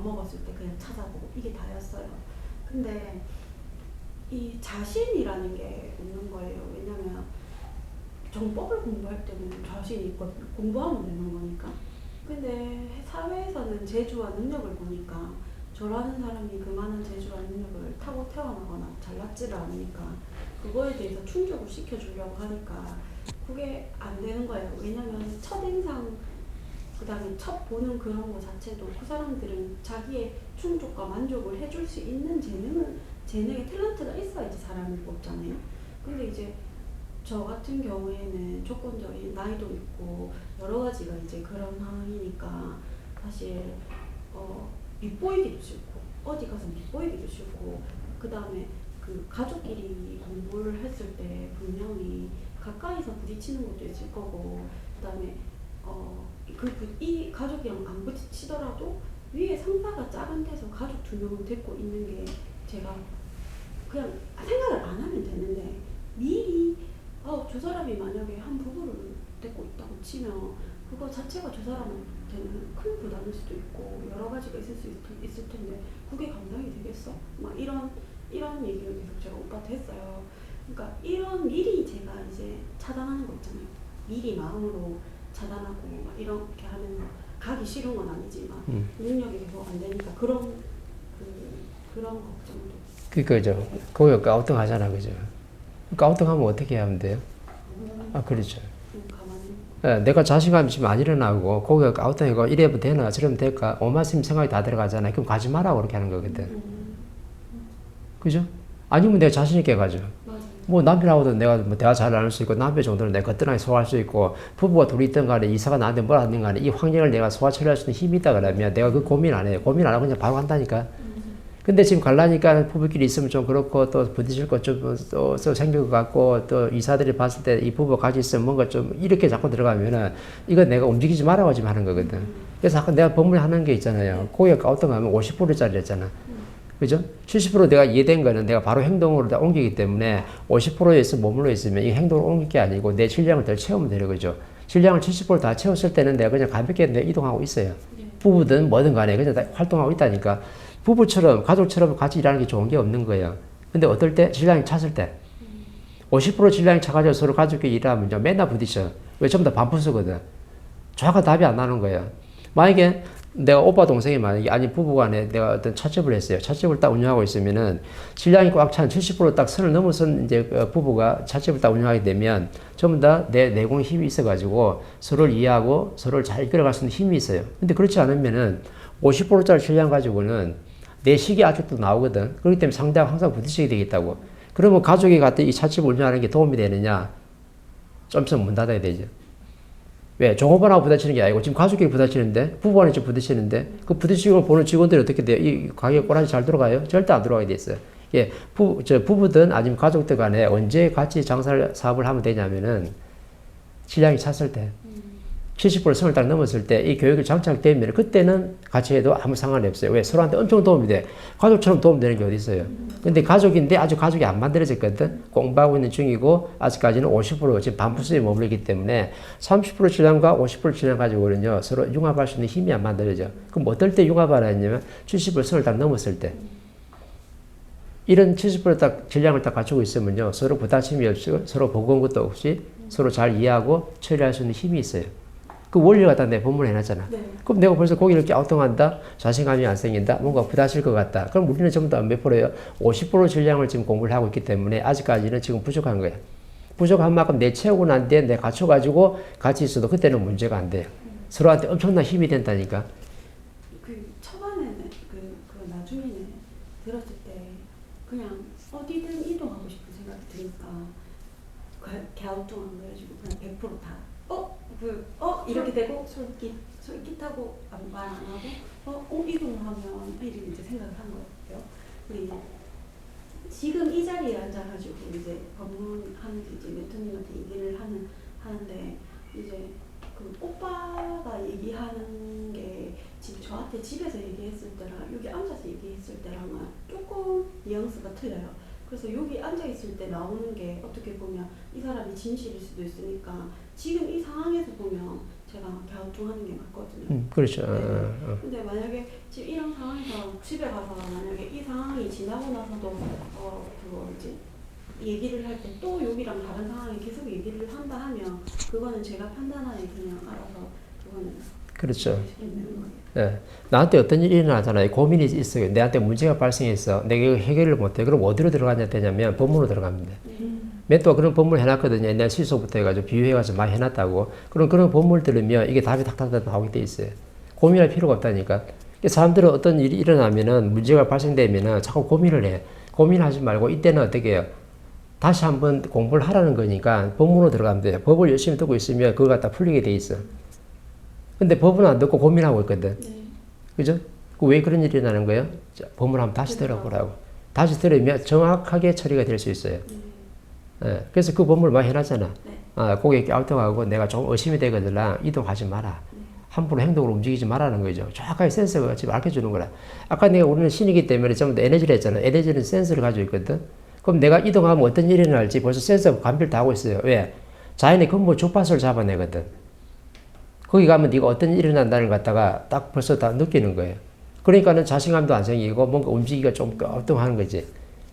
겁먹었을 때 그냥 찾아보고 이게 다였어요. 근데 이 자신이라는 게 없는 거예요. 왜냐면 정법을 공부할 때는 자신이 있고 공부하면 되는 거니까. 근데 사회에서는 재주와 능력을 보니까 저라는 사람이 그 많은 재주와 능력을 타고 태어나거나 잘났지를 않으니까 그거에 대해서 충족을 시켜주려고 하니까 그게 안 되는 거예요. 왜냐면 첫인상 그다음에 첫 보는 그런 거 자체도 그 사람들은 자기의 충족과 만족을 해줄 수 있는 재능을 재능의 탤런트가 있어야지 사람을 뽑잖아요. 근데 이제 저 같은 경우에는 조건적인 나이도 있고 여러 가지가 이제 그런 상황이니까 사실 어 밉보이기도 싫고 어디 가서 밉보이기도 싫고 그 다음에 그 가족끼리 공부를 했을 때 분명히 가까이서 부딪히는 것도 있을 거고 그 다음에 어 그 이 가족이랑 안 부딪히더라도 위에 상사가 작은 데서 가족 두 명을 데리고 있는 게 제가 그냥 생각을 안 하면 되는데 미리 어, 저 사람이 만약에 한 부부를 데리고 있다고 치면 그거 자체가 저 사람한테는 큰 부담일 수도 있고 여러 가지가 있을 수 있, 있을 텐데 그게 감당이 되겠어? 막 이런 이런 얘기를 계속 제가 오빠한테 했어요. 그러니까 이런 미리 제가 이제 차단하는 거 있잖아요. 미리 마음으로 차단하고 막 이렇게 하는 거 가기 싫은 건 아니지만 음. 능력이 계속 안 되니까 그런 그 그런 걱정도 그거죠. 거기 가우팅 하잖아, 그죠? 가우팅 하면 어떻게 하면 돼요? 아, 그렇죠. 가만히 예, 내가 자신감이 지금 안 일어나고 거기가 가우팅이고 이래면 되나 저러면 될까 오마심 생각이 다 들어가잖아요. 그럼 가지 마라고 그렇게 하는 거거든. 음, 그죠? 아니면 내가 자신 있게 가죠. 뭐 남편하고도 내가 뭐 대화 잘 나눌 수 있고 남편 정도는 내가 거뜬하게 소화할 수 있고 부부가 둘이 있든 간에 이사가 나한테 뭘 하든 간에 이 환경을 내가 소화 처리할 수 있는 힘이 있다 그러면 내가 그 고민 안 해요. 고민 안 하고 그냥 바로 한다니까. 근데 지금 갈라니까 부부끼리 있으면 좀 그렇고 또 부딪힐 것좀또 생길 것 같고 또 이사들이 봤을 때 이 부부가 같이 있으면 뭔가 좀 이렇게 자꾸 들어가면은 이거 내가 움직이지 말라고 지금 하는 거거든. 그래서 아까 내가 법문하는 게 있잖아요. 고기가 어떤 거 하면 50%짜리였잖아. 그죠? 70% 내가 이해된 거는 내가 바로 행동으로 다 옮기기 때문에 50%에서 머물러 있으면 이 행동을 옮길 게 아니고 내 질량을 더 채우면 되는 거죠. 질량을 70%다 채웠을 때는 내가 그냥 가볍게 내 이동하고 있어요. 부부든 뭐든 간에 그냥 다 활동하고 있다니까. 부부처럼, 가족처럼 같이 일하는 게 좋은 게 없는 거예요. 근데 어떨 때? 질량이 찼을 때. 50% 질량이 차가지고 서로 가족끼리 일하면요. 맨날 부딪혀. 왜 전부 다 반푸스거든. 정확한 답이 안 나는 거예요. 만약에 내가 오빠 동생이 만약에 아니 부부간에 내가 어떤 차집을 했어요. 차집을 딱 운영하고 있으면은 질량이 꽉 찬 70%딱 선을 넘어선 이제 그 부부가 차집을 딱 운영하게 되면 전부 다 내 내공 힘이 있어가지고 서로를 이해하고 서로를 잘 이끌어갈 수 있는 힘이 있어요. 근데 그렇지 않으면은 50%짜리 질량 가지고는 내 식이 아직도 나오거든. 그렇기 때문에 상대하고 항상 부딪히게 되겠다고. 그러면 가족이 같은 이 차집을 운영하는 게 도움이 되느냐? 좀 있으면 문 닫아야 되죠. 왜? 종업원하고 부딪히는 게 아니고 지금 가족끼리 부딪히는데 부부간에 지금 부딪히는데 그 부딪히는 걸 보는 직원들이 어떻게 돼요? 이 가게 꼬라지 잘 들어가요? 절대 안 들어가게 돼 있어요. 예, 부, 저 부부든 아니면 가족들 간에 언제 같이 장사를 사업을 하면 되냐면은 실량이 찼을 때 70% 선을 딱 넘었을 때 이 교육을 장착되면 그때는 같이 해도 아무 상관이 없어요. 왜? 서로한테 엄청 도움이 돼. 가족처럼 도움되는 게 어디 있어요? 근데 가족인데 아직 가족이 안 만들어졌거든. 공부하고 있는 중이고 아직까지는 50% 지금 반푸스에 머물기 때문에 30% 질량과 50% 질량 가지고는요 서로 융합할 수 있는 힘이 안 만들어져. 그럼 어떨 때 융합을 하냐면 70% 선을 딱 넘었을 때. 이런 70%딱 질량을 딱 갖추고 있으면요 서로 부딪힘이 없이 서로 보고온 것도 없이 서로 잘 이해하고 처리할 수 있는 힘이 있어요. 그 원리를 갖다 내 본문에 해놨잖아. 네. 그럼 내가 벌써 거기를 갸우뚱한다, 자신감이 안 생긴다, 뭔가 부딪힐 것 같다. 그럼 우리는 전부 다 몇 프로예요? 50% 질량을 지금 공부를 하고 있기 때문에 아직까지는 지금 부족한 거야. 부족한 만큼 내 채우고 난 뒤에 내 갖춰가지고 같이 있어도 그때는 문제가 안 돼요. 서로한테 엄청난 힘이 된다니까. 그 초반에는 그, 그 나중에는 들었을 때 그냥 어디든 이동하고 싶은 생각이 드니까 그 갸우뚱한 거 가지고 그냥 100%다 어? 그, 어? 이렇게 되고 솔깃 솔깃하고 말안 하고 어? 어? 이동을 하면 이렇게 이제 생각을 한 거예요 근데 이제 지금 이 자리에 앉아가지고 이제 법문하면서 이제 mentor님한테 얘기를 하는 하는데 이제 그 오빠가 얘기하는 게 지금 저한테 집에서 얘기했을 때랑 여기 앉아서 얘기했을 때랑은 조금 뉘앙스가 틀려요. 그래서 여기 앉아 있을 때 나오는 게 어떻게 보면 이 사람이 진실일 수도 있으니까 지금 이 상황에서 보면 제가 갸우뚱하는 게 맞거든요. 음, 그렇죠. 어, 네. 어, 어. 근데 만약에 지금 이런 상황에서 집에 가서 만약에 이 상황이 지나고 나서도 어 그거 이제 얘기를 할 때 또 여기랑 다른 상황에 계속 얘기를 한다 하면 그거는 제가 판단하에 그냥 알아서 그거는 그렇죠. 예. 나한테 어떤 일이 일어나잖아요. 고민이 있어요. 내한테 문제가 발생했어. 내가 해결을 못해. 그럼 어디로 들어가냐 되냐면 법문으로 들어갑니다. 몇도 그런 법문을 해놨거든요. 옛날 시소부터 해가지고 비유해가지고 많이 해놨다고. 그럼 그런 법문을 들으면 이게 답이 탁탁탁 나오게 돼 있어요. 고민할 필요가 없다니까. 사람들은 어떤 일이 일어나면은 문제가 발생되면은 자꾸 고민을 해. 고민하지 말고 이때는 어떻게 해요? 다시 한번 공부를 하라는 거니까 법문으로 들어가면 돼요. 법을 열심히 듣고 있으면 그걸 갖다 풀리게 돼 있어. 근데 법은 안 듣고 고민하고 있거든. 네. 그죠? 그왜 그런 일이 나는 거예요? 자, 법문 한번 다시 그렇죠. 들어보라고. 다시 들으면 정확하게 처리가 될 수 있어요. 예, 그래서 그 법문을 많이 해놨잖아. 네. 아, 고개 갸우뚱하고 내가 좀 의심이 되거들라 이동하지 마라. 함부로 행동으로 움직이지 말라는 거죠. 정확하게 센서가 같이 밝혀주는 거라. 아까 내가 우리는 신이기 때문에 전부 다 에너지를 했잖아. 에너지는 센서를 가지고 있거든. 그럼 내가 이동하면 어떤 일이 일어날지 벌써 센서 감별 다 하고 있어요. 왜? 자연의 근본 주파수를 잡아내거든. 거기 가면 네가 어떤 일이 일어난다는 걸 갖다가 딱 벌써 다 느끼는 거예요. 그러니까는 자신감도 안 생기고 뭔가 움직이기가 좀 엉뚱한 거지.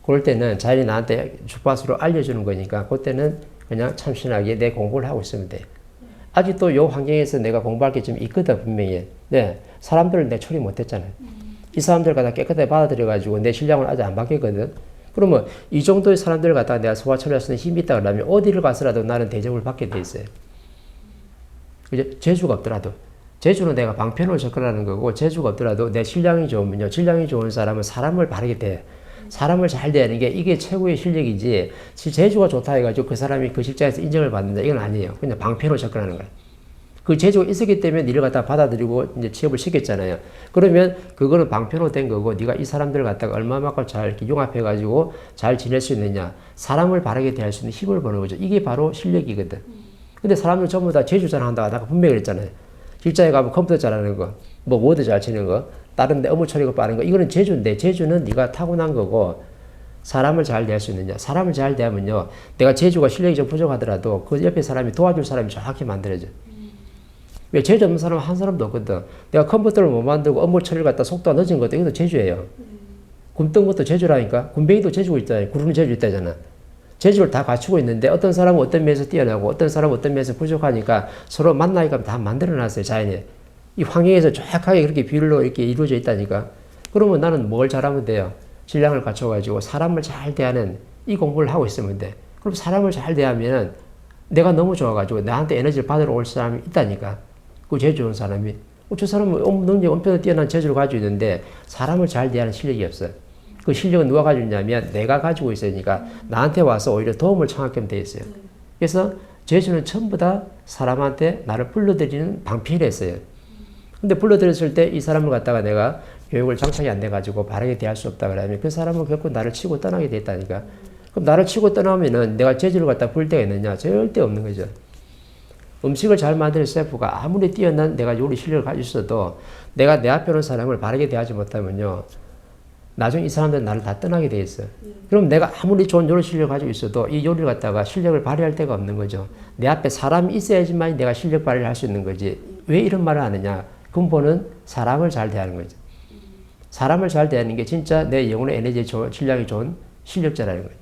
그럴 때는 자연이 나한테 주파수로 알려주는 거니까 그때는 그냥 참신하게 내 공부를 하고 있으면 돼. 아직도 요 환경에서 내가 공부할 게 좀 있거든 분명히. 네, 사람들을 내 처리 못했잖아요. 이 사람들 갖다 깨끗하게 받아들여가지고 내 실력은 아직 안 바뀌었거든. 그러면 이 정도의 사람들을 갖다가 내가 소화 처리할 수 있는 힘이 있다 그러면 어디를 가서라도 나는 대접을 받게 돼 있어요. 이제 재주가 없더라도 재주는 내가 방편으로 접근하는 거고 재주가 없더라도 내 실력이 좋으면요. 실력이 좋은 사람은 사람을 바르게 돼. 사람을 잘 대하는 게 이게 최고의 실력이지. 지- 재주가 좋다 해가지고 그 사람이 그 직장에서 인정을 받는다. 이건 아니에요. 그냥 방편으로 접근하는 거야. 그 재주가 있었기 때문에 니를 갖다 받아들이고 이제 취업을 시켰잖아요. 그러면 그거는 방편으로 된 거고 네가 이 사람들을 갖다가 얼마만큼 잘 융합해 가지고 잘 지낼 수 있느냐. 사람을 바르게 대할 수 있는 힘을 보는 거죠. 이게 바로 실력이거든 근데 사람들 전부 다 재주 잘한다고 아까 분명히 그랬잖아요. 직장에 가면 컴퓨터 잘하는 거, 뭐 워드 잘 치는 거, 다른 데 업무 처리가 빠른 거, 이거는 재주인데 재주는 네가 타고난 거고 사람을 잘 대할 수 있느냐. 사람을 잘 대하면요. 내가 재주가 실력이 좀 부족하더라도 그 옆에 사람이 도와줄 사람이 정확히 만들어져. 왜 재주 없는 사람 한 사람도 없거든. 내가 컴퓨터를 못 만들고 업무 처리를 갖다 속도가 늦은 것도 이것도 재주예요. 굶뜬 것도 재주라니까. 군뱅이도 재주가 있잖아요. 구르는 재주 있다잖아. 재주를 다 갖추고 있는데 어떤 사람은 어떤 면에서 뛰어나고 어떤 사람은 어떤 면에서 부족하니까 서로 만나니까 다 만들어놨어요 자연이 이 환경에서 정확하게 그렇게 비율로 이렇게 이루어져 있다니까. 그러면 나는 뭘 잘하면 돼요? 질량을 갖춰가지고 사람을 잘 대하는 이 공부를 하고 있으면 돼. 그럼 사람을 잘 대하면은 내가 너무 좋아가지고 나한테 에너지를 받으러 올 사람이 있다니까. 그 제주 좋은 사람이. 어, 저 사람은 음, 능력 엄청 뛰어난 재주를 가지고 있는데 사람을 잘 대하는 실력이 없어요 그 실력은 누가 가지고 있냐면 내가 가지고 있으니까 나한테 와서 오히려 도움을 청하게끔 돼 있어요. 그래서 제주는 전부 다 사람한테 나를 불러들이는 방편이 했어요. 근데 불러들였을 때 이 사람을 갖다가 내가 교육을 장착이 안 돼가지고 바르게 대할 수 없다 그러면 그 사람은 결국 나를 치고 떠나게 돼 있다니까. 그럼 나를 치고 떠나면은 내가 재주를 갖다 볼 때가 있느냐? 절대 없는 거죠. 음식을 잘 만드는 셰프가 아무리 뛰어난 내가 요리 실력을 가지고 있어도 내가 내 앞에 오는 사람을 바르게 대하지 못하면요. 나중에 이 사람들은 나를 다 떠나게 돼 있어. 그럼 내가 아무리 좋은 요리 실력을 가지고 있어도 이 요리를 갖다가 실력을 발휘할 데가 없는 거죠. 내 앞에 사람이 있어야지만 내가 실력 발휘를 할 수 있는 거지. 왜 이런 말을 하느냐? 근본은 사람을 잘 대하는 거죠. 사람을 잘 대하는 게 진짜 내 영혼의 에너지 실력이 좋은 실력자라는 거죠.